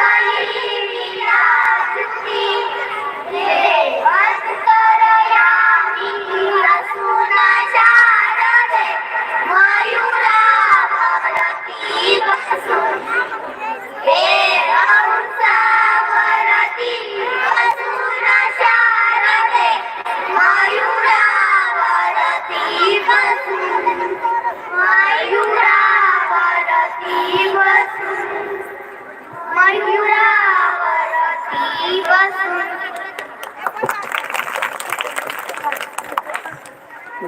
Hallelujah.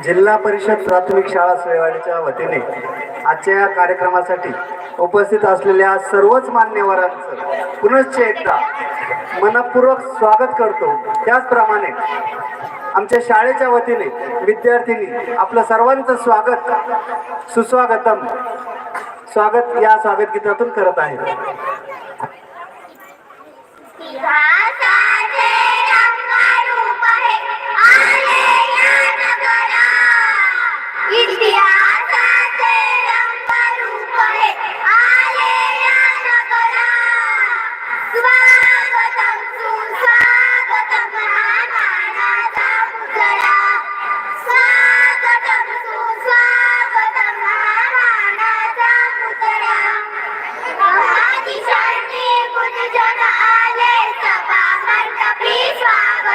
जिल्हा परिषद प्राथमिक शाळा सोयवाडीच्या वतीने आजच्या या कार्यक्रमासाठी उपस्थित असलेल्या सर्वच मान्यवरांचं पुनश्च एकदा मनपूर्वक स्वागत करतो. त्याचप्रमाणे आमच्या शाळेच्या वतीने विद्यार्थिनी आपलं सर्वांचं स्वागत सुस्वागतम स्वागत या स्वागत गीतातून करत आहेत.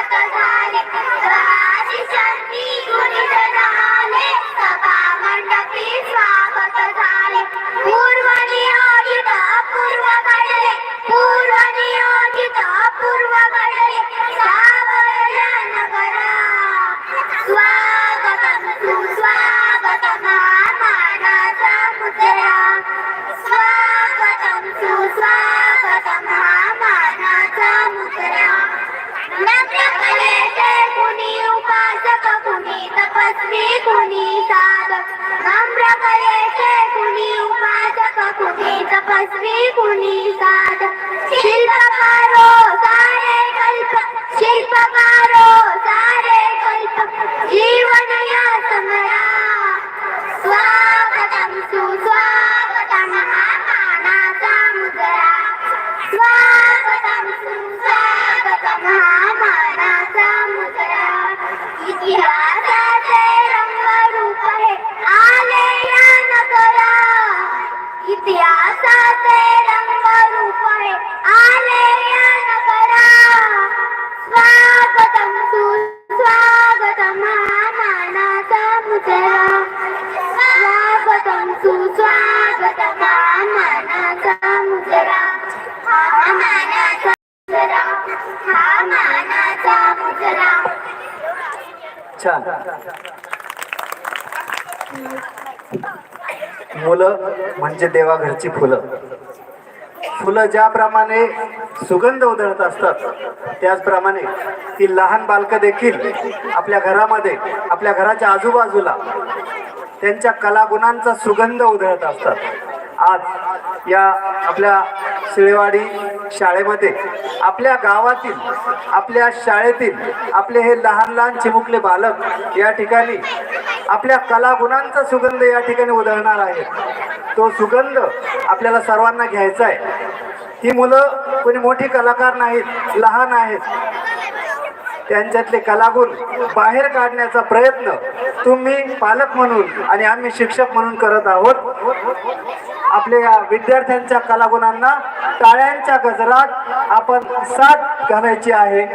स्वागत कुणी कुणी साधक नम्रकलेचे कुणी उपासक कुणी तपस्वी कुणी साधक शिल्पकारो सारे कल्प. शिल्पकारो सारे कल्प. जीवन या समरा. स्वागतम सुस्वागतम हा मानाचा स्वागतम सुस्वागतम हा मानाचा मुजरा इतिहासाचे रंगरूप हे आले या नगरा स्वागतम सुस्वागतम मानाचा मुजरा स्वागतम सुस्वागतम मानाचा मुजरा. हा मानाचा मुजरा. हा मानाचा मुजरा. छान. मुलं म्हणजे देवाघरची फुलं. फुलं ज्याप्रमाणे सुगंध उधळत असतात त्याचप्रमाणे ती लहान बालकं देखील आपल्या घरामध्ये आपल्या घराच्या आजूबाजूला त्यांच्या कलागुणांचा सुगंध उधळत असतात. आज या आपल्या शिळेवाडी शाळेमध्ये आपल्या गावातील आपल्या शाळेतील आपले हे लहान लहान चिमुकले बालक या ठिकाणी आपल्या कलागुणांचा सुगंध या ठिकाणी उधळणार आहे. तो सुगंध आपल्याला सर्वांना घ्यायचा आहे. ही मुलं कोणी मोठी कलाकार नाहीत लहान आहेत. त्यांच्यातले कलागुण बाहेर काढण्याचा प्रयत्न तुम्ही पालक म्हणून आणि आम्ही शिक्षक म्हणून करत आहोत. आपल्या या विद्यार्थ्यांच्या कलागुणांना टाळ्यांच्या गजरात आपण साथ घालायची आहे.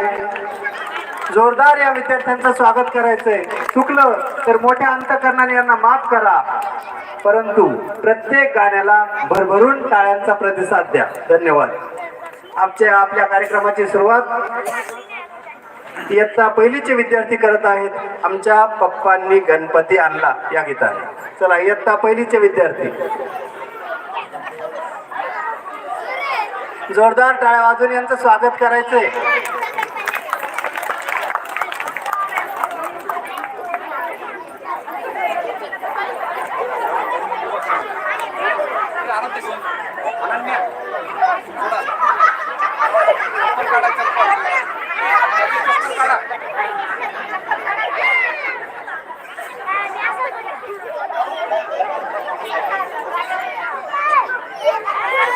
जोरदार या विद्यार्थ्यांचं स्वागत करायचंय. चुकलं तर मोठ्या अंतकरणाने यांना माफ करा. परंतु प्रत्येक गाण्याला भरभरून टाळ्यांचा प्रतिसाद द्या. धन्यवाद. आमच्या आपल्या कार्यक्रमाची सुरुवात इयत्ता पहिलीचे विद्यार्थी करत आहेत. आमच्या पप्पांनी गणपती आणला या गीताने. चला इयत्ता पहिलीचे विद्यार्थी. जोरदार टाळ्या वाजून यांचं स्वागत करायचंय.